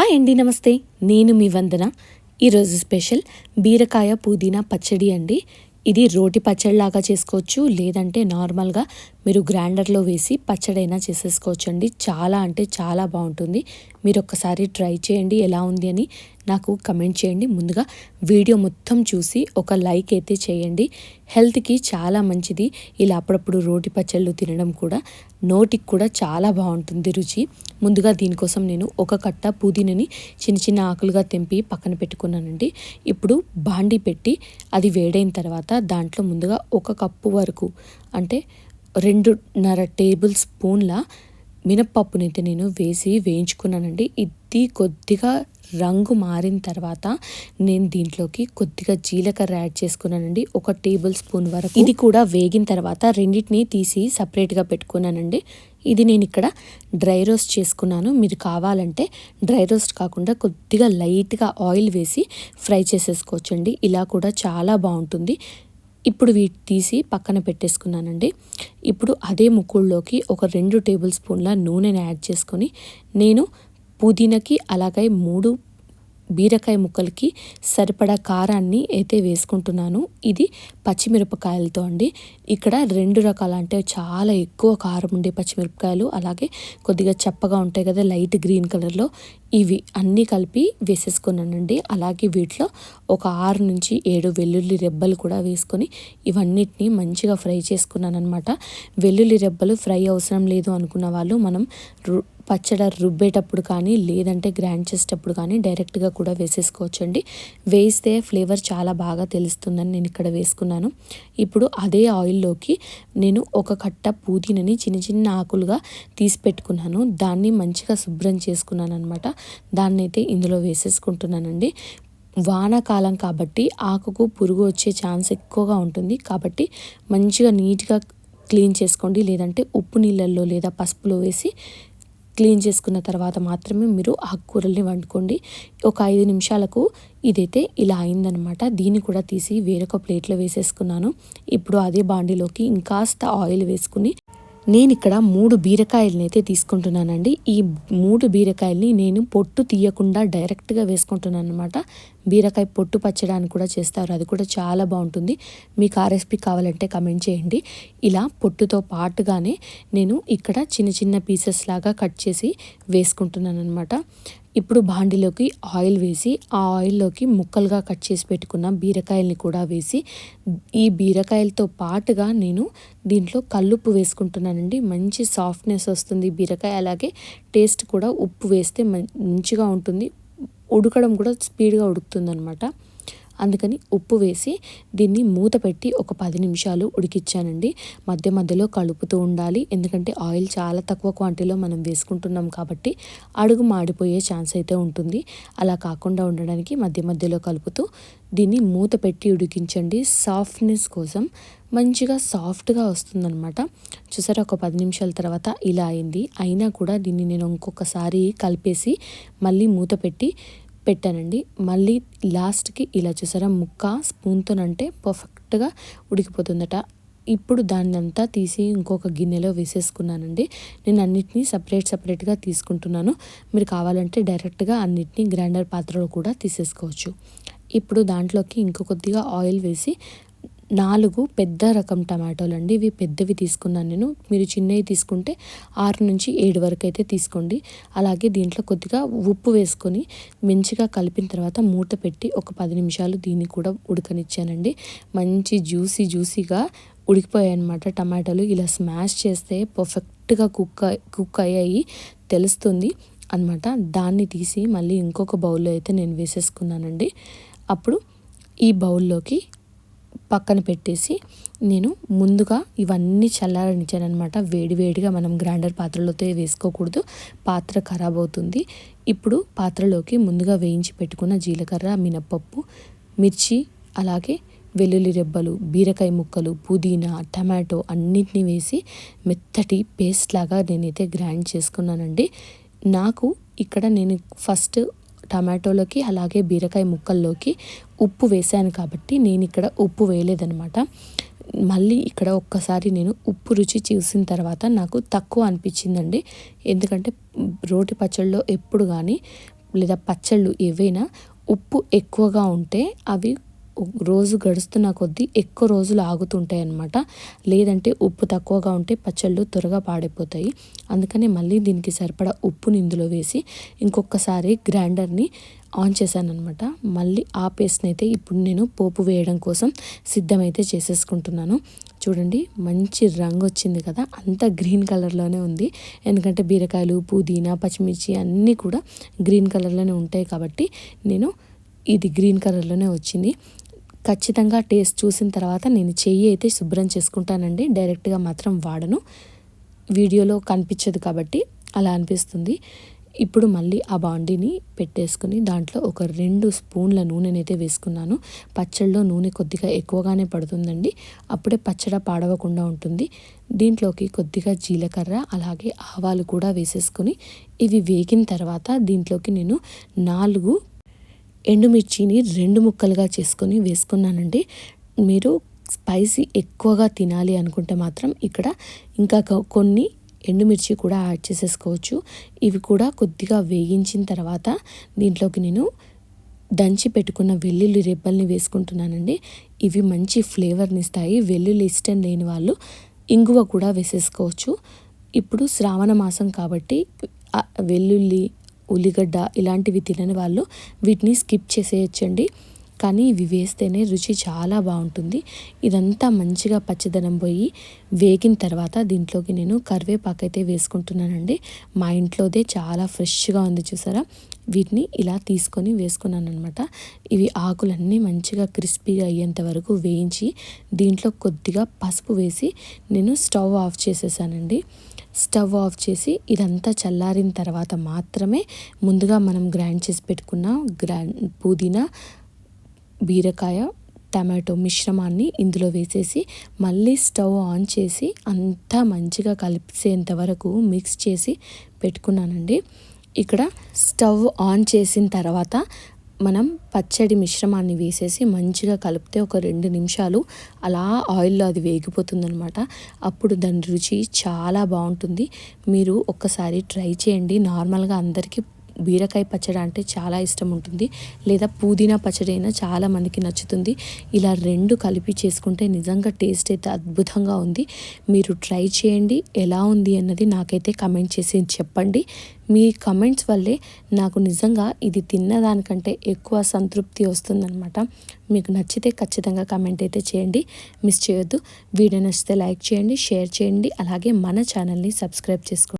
Hi అండి నమస్తే. నేను మీ వందన. ఈరోజు స్పెషల్ బీరకాయ పుదీనా పచ్చడి అండి. ఇది రోటి పచ్చడిలాగా చేసుకోవచ్చు లేదంటే నార్మల్గా మీరు గ్రైండర్లో వేసి పచ్చడైనా చేసేసుకోవచ్చండి. చాలా అంటే చాలా బాగుంటుంది. మీరు ఒక్కసారి ట్రై చేయండి ఎలా ఉంది అని నాకు కమెంట్ చేయండి. ముందుగా వీడియో మొత్తం చూసి ఒక లైక్ అయితే చేయండి. హెల్త్కి చాలా మంచిది. ఇలా అప్పుడప్పుడు రోటి పచ్చళ్ళు తినడం కూడా నోటికి కూడా చాలా బాగుంటుంది రుచి. ముందుగా దీనికోసం నేను ఒక కట్ట పుదీనని చిన్న చిన్న ఆకులుగా తెంపి పక్కన పెట్టుకున్నానండి. ఇప్పుడు బాండి పెట్టి అది వేడైన తర్వాత దాంట్లో ముందుగా ఒక కప్పు వరకు అంటే రెండున్నర టేబుల్ స్పూన్ల మినప్పప్పునైతే నేను వేసి వేయించుకున్నానండి. ఇది కొద్దిగా రంగు మారిన తర్వాత నేను దీంట్లోకి కొద్దిగా జీలకర్ర యాడ్ చేసుకున్నానండి. ఒక టేబుల్ స్పూన్ వరకు. ఇది కూడా వేగిన తర్వాత రెండింటిని తీసి సపరేట్గా పెట్టుకున్నానండి. ఇది నేను ఇక్కడ డ్రై రోస్ట్ చేసుకున్నాను. మీరు కావాలంటే డ్రై రోస్ట్ కాకుండా కొద్దిగా లైట్గా ఆయిల్ వేసి ఫ్రై చేసేసుకోవచ్చండి. ఇలా కూడా చాలా బాగుంటుంది. ఇప్పుడు వీటి తీసి పక్కన పెట్టేసుకున్నానండి. ఇప్పుడు అదే ముక్కుల్లోకి ఒక రెండు టేబుల్ స్పూన్ల నూనెని యాడ్ చేసుకొని నేను పుదీనాకి అలాగే మూడు బీరకాయ ముక్కలకి సరిపడా కారాన్ని అయితే వేసుకుంటున్నాను. ఇది పచ్చిమిరపకాయలతో అండి. ఇక్కడ రెండు రకాల అంటే చాలా ఎక్కువ కారం ఉండే పచ్చిమిరపకాయలు అలాగే కొద్దిగా చప్పగా ఉంటాయి కదా లైట్ గ్రీన్ కలర్లో. ఇవి అన్నీ కలిపి వేసేసుకున్నానండి. అలాగే వీటిలో ఒక ఆరు నుంచి ఏడు వెల్లుల్లి రెబ్బలు కూడా వేసుకొని ఇవన్నిటిని మంచిగా ఫ్రై చేసుకున్నాను అనమాట వెల్లుల్లి రెబ్బలు ఫ్రై అవసరం లేదు అనుకున్న వాళ్ళు మనం పచ్చడి రుబ్బేటప్పుడు కానీ లేదంటే గ్రైండ్ చేసేటప్పుడు కానీ డైరెక్ట్గా కూడా వేసేసుకోవచ్చండి. వేస్తే ఫ్లేవర్ చాలా బాగా తెలుస్తుందని నేను ఇక్కడ వేసుకున్నాను. ఇప్పుడు అదే ఆయిల్లోకి నేను ఒక కట్ట పుదీనని చిన్న చిన్న ఆకులుగా తీసి పెట్టుకున్నాను. దాన్ని మంచిగా శుభ్రం చేసుకున్నాను అనమాట దాన్ని అయితే ఇందులో వేసేసుకుంటున్నానండి. వానాకాలం కాబట్టి ఆకుకు పురుగు వచ్చే ఛాన్స్ ఎక్కువగా ఉంటుంది. కాబట్టి మంచిగా నీట్గా క్లీన్ చేసుకోండి. లేదంటే ఉప్పు నీళ్ళల్లో లేదా పసుపులో వేసి క్లీన్ చేసుకున్న తర్వాత మాత్రమే మీరు ఆకుకూరల్ని వండుకోండి. ఒక ఐదు నిమిషాలకు ఇదైతే ఇలా అయిందనమాట దీన్ని కూడా తీసి వేరొక ప్లేట్లో వేసేసుకున్నాను. ఇప్పుడు అదే బాండిలోకి ఇంకాస్త ఆయిల్ వేసుకుని నేను ఇక్కడ మూడు బీరకాయలని అయితే తీసుకుంటున్నానండి. ఈ మూడు బీరకాయల్ని నేను పొట్టు తీయకుండా డైరెక్ట్గా వేసుకుంటున్నాను అనమాట బీరకాయ పొట్టు పచ్చడానికి కూడా చేస్తారు. అది కూడా చాలా బాగుంటుంది. మీకు ఆ రెసిపీ కావాలంటే కమెంట్ చేయండి. ఇలా పొట్టుతో పాటుగానే నేను ఇక్కడ చిన్న చిన్న పీసెస్ లాగా కట్ చేసి వేసుకుంటున్నాను అనమాట ఇప్పుడు బాండిలోకి ఆయిల్ వేసి ఆ ఆయిల్లోకి ముక్కలుగా కట్ చేసి పెట్టుకున్న బీరకాయల్ని కూడా వేసి ఈ బీరకాయలతో పాటుగా నేను దీంట్లో కల్లుప్పు వేసుకుంటున్నానండి. మంచి సాఫ్ట్నెస్ వస్తుంది బీరకాయ. అలాగే టేస్ట్ కూడా ఉప్పు వేస్తే మంచిగా ఉంటుంది. ఉడకడం కూడా స్పీడ్గా ఉడుకుతుంది అనమాట అందుకని ఉప్పు వేసి దీన్ని మూత పెట్టి ఒక పది నిమిషాలు ఉడికిచ్చానండి. మధ్య మధ్యలో కలుపుతూ ఉండాలి. ఎందుకంటే ఆయిల్ చాలా తక్కువ క్వాంటిటీలో మనం వేసుకుంటున్నాం కాబట్టి అడుగు మాడిపోయే ఛాన్స్ అయితే ఉంటుంది. అలా కాకుండా ఉండడానికి మధ్య మధ్యలో కలుపుతూ దీన్ని మూత పెట్టి ఉడికించండి. సాఫ్ట్నెస్ కోసం మంచిగా సాఫ్ట్గా వస్తుందనమాట చూసారా ఒక పది నిమిషాల తర్వాత ఇలా అయింది. అయినా కూడా దీన్ని నేను ఇంకొకసారి కలిపేసి మళ్ళీ మూత పెట్టి పెట్టానండి. మళ్ళీ లాస్ట్కి ఇలా చూసారా ముక్క స్పూన్తోనంటే పర్ఫెక్ట్గా ఉడికిపోతుందట. ఇప్పుడు దాన్ని అంతా తీసి ఇంకొక గిన్నెలో వేసేసుకున్నానండి. నేను అన్నిటినీ సపరేట్ సపరేట్గా తీసుకుంటున్నాను. మీరు కావాలంటే డైరెక్ట్గా అన్నిటినీ గ్రైండర్ పాత్రలో కూడా తీసేసుకోవచ్చు. ఇప్పుడు దాంట్లోకి ఇంకో కొద్దిగా ఆయిల్ వేసి నాలుగు పెద్ద రకం టమాటోలు అండి. ఇవి పెద్దవి తీసుకున్నాను నేను. మీరు చిన్నవి తీసుకుంటే ఆరు నుంచి ఏడు వరకు అయితే తీసుకోండి. అలాగే దీంట్లో కొద్దిగా ఉప్పు వేసుకొని మంచిగా కలిపిన తర్వాత మూత పెట్టి ఒక పది నిమిషాలు దీన్ని కూడా ఉడకనిచ్చానండి. మంచి జ్యూసీ జ్యూసీగా ఉడికిపోయాయి అనమాట టమాటాలు. ఇలా స్మాష్ చేస్తే పర్ఫెక్ట్గా కుక్ కుక్ అయ్యాయి తెలుస్తుంది అనమాట దాన్ని తీసి మళ్ళీ ఇంకొక బౌల్లో అయితే నేను వేసేసుకున్నానండి. అప్పుడు ఈ బౌల్లోకి పక్కన పెట్టేసి నేను ముందుగా ఇవన్నీ చల్లారనిచ్చాను అనమాట వేడివేడిగా మనం గ్రైండర్ పాత్రలతో వేసుకోకూడదు. పాత్ర ఖరాబ్ అవుతుంది. ఇప్పుడు పాత్రలోకి ముందుగా వేయించి పెట్టుకున్న జీలకర్ర మినప్పప్పు మిర్చి అలాగే వెల్లుల్లి రెబ్బలు బీరకాయ ముక్కలు పుదీనా టమాటో అన్నిటినీ వేసి మెత్తటి పేస్ట్ లాగా నేనైతే గ్రైండ్ చేసుకున్నానండి. నాకు ఇక్కడ నేను ఫస్ట్ టమాటోలోకి అలాగే బీరకాయ ముక్కల్లోకి ఉప్పు వేసాను కాబట్టి నేను ఇక్కడ ఉప్పు వేయలేదనమాట మళ్ళీ ఇక్కడ ఒక్కసారి నేను ఉప్పు రుచి చూసిన తర్వాత నాకు తక్కువ అనిపించిందండి. ఎందుకంటే రోటి పచ్చళ్ళలో ఎప్పుడు కానీ లేదా పచ్చళ్ళు ఏవైనా ఉప్పు ఎక్కువగా ఉంటే అవి రోజు గడుస్తున్న కొద్దీ ఎక్కువ రోజులు ఆగుతుంటాయి అనమాట లేదంటే ఉప్పు తక్కువగా ఉంటే పచ్చళ్ళు త్వరగా పాడైపోతాయి. అందుకని మళ్ళీ దీనికి సరిపడా ఉప్పుని ఇందులో వేసి ఇంకొకసారి గ్రైండర్ని ఆన్ చేశాను అనమాట మళ్ళీ ఆ పేస్ట్ని అయితే ఇప్పుడు నేను పోపు వేయడం కోసం సిద్ధమైతే చేసేసుకుంటున్నాను. చూడండి మంచి రంగు వచ్చింది కదా. అంత గ్రీన్ కలర్లోనే ఉంది. ఎందుకంటే బీరకాయలు పుదీనా పచ్చిమిర్చి అన్నీ కూడా గ్రీన్ కలర్లోనే ఉంటాయి కాబట్టి నేను ఇది గ్రీన్ కలర్లోనే వచ్చింది. ఖచ్చితంగా టేస్ట్ చూసిన తర్వాత నేను చెయ్యి అయితే శుభ్రం చేసుకుంటానండి. డైరెక్ట్గా మాత్రం వాడను. వీడియోలో కనిపించదు కాబట్టి అలా అనిపిస్తుంది. ఇప్పుడు మళ్ళీ ఆ బాండీని పెట్టేసుకుని దాంట్లో ఒక రెండు స్పూన్ల నూనెనైతే వేసుకున్నాను. పచ్చళ్ళలో నూనె కొద్దిగా ఎక్కువగానే పడుతుందండి. అప్పుడే పచ్చడి పాడవకుండా ఉంటుంది. దీంట్లోకి కొద్దిగా జీలకర్ర అలాగే ఆవాలు కూడా వేసేసుకొని ఇవి వేగిన తర్వాత దీంట్లోకి నేను నాలుగు ఎండుమిర్చిని రెండు ముక్కలుగా చేసుకొని వేసుకున్నానండి. మీరు స్పైసీ ఎక్కువగా తినాలి అనుకుంటే మాత్రం ఇక్కడ ఇంకా కొన్ని ఎండుమిర్చి కూడా యాడ్ చేసేసుకోవచ్చు. ఇవి కూడా కొద్దిగా వేగించిన తర్వాత దీంట్లోకి నేను దంచి పెట్టుకున్న వెల్లుల్లి రెబ్బల్ని వేసుకుంటున్నానండి. ఇవి మంచి ఫ్లేవర్ని ఇస్తాయి. వెల్లుల్లి ఇష్టం లేని వాళ్ళు ఇంగువ కూడా వేసేసుకోవచ్చు. ఇప్పుడు శ్రావణ మాసం కాబట్టి వెల్లుల్లి ఉల్లిగడ్డ ఇలాంటివి తినని వాళ్ళు వీటిని స్కిప్ చేసేయచ్చండి. కానీ ఇవి వేస్తేనే రుచి చాలా బాగుంటుంది. ఇదంతా మంచిగా పచ్చదనం పోయి వేగిన తర్వాత దీంట్లోకి నేను కరివేపాకు అయితే వేసుకుంటున్నానండి. మా ఇంట్లోదే చాలా ఫ్రెష్గా ఉంది చూసారా? వీటిని ఇలా తీసుకొని వేసుకున్నాను అనమాట ఇవి ఆకులన్నీ మంచిగా క్రిస్పీగా అయ్యేంత వరకు వేయించి దీంట్లో కొద్దిగా పసుపు వేసి నేను స్టవ్ ఆఫ్ చేసేసానండి. స్టవ్ ఆఫ్ చేసి ఇదంతా చల్లారిన తర్వాత మాత్రమే ముందుగా మనం గ్రైండ్ చేసి పెట్టుకున్న గ్రైండ్ పుదీనా బీరకాయ టమాటో మిశ్రమాన్ని ఇందులో వేసేసి మళ్ళీ స్టవ్ ఆన్ చేసి అంతా మంచిగా కలిపేంత వరకు మిక్స్ చేసి పెట్టుకున్నానండి. ఇక్కడ స్టవ్ ఆన్ చేసిన తర్వాత మనం పచ్చడి మిశ్రమాన్ని వేసేసి మంచిగా కలిపితే ఒక రెండు నిమిషాలు అలా ఆయిల్లో అది వేగిపోతుందనమాట అప్పుడు దాని రుచి చాలా బాగుంటుంది. మీరు ఒక్కసారి ట్రై చేయండి. నార్మల్గా అందరికీ బీరకాయ పచ్చడి అంటే చాలా ఇష్టం ఉంటుంది. లేదా పుదీనా పచ్చడి అయినా చాలా మందికి నచ్చుతుంది. ఇలా రెండు కలిపి చేసుకుంటే నిజంగా టేస్ట్ అయితే అద్భుతంగా ఉంది. మీరు ట్రై చేయండి. ఎలా ఉంది అన్నది నాకైతే కమెంట్ చేసి చెప్పండి. మీ కమెంట్స్ వల్లే నాకు నిజంగా ఇది తిన్నదానికంటే ఎక్కువ సంతృప్తి వస్తుందన్నమాట. మీకు నచ్చితే ఖచ్చితంగా కమెంట్ అయితే చేయండి. మిస్ చేయొద్దు. వీడియో నచ్చితే లైక్ చేయండి షేర్ చేయండి. అలాగే మన ఛానల్ని సబ్స్క్రైబ్ చేసుకోండి.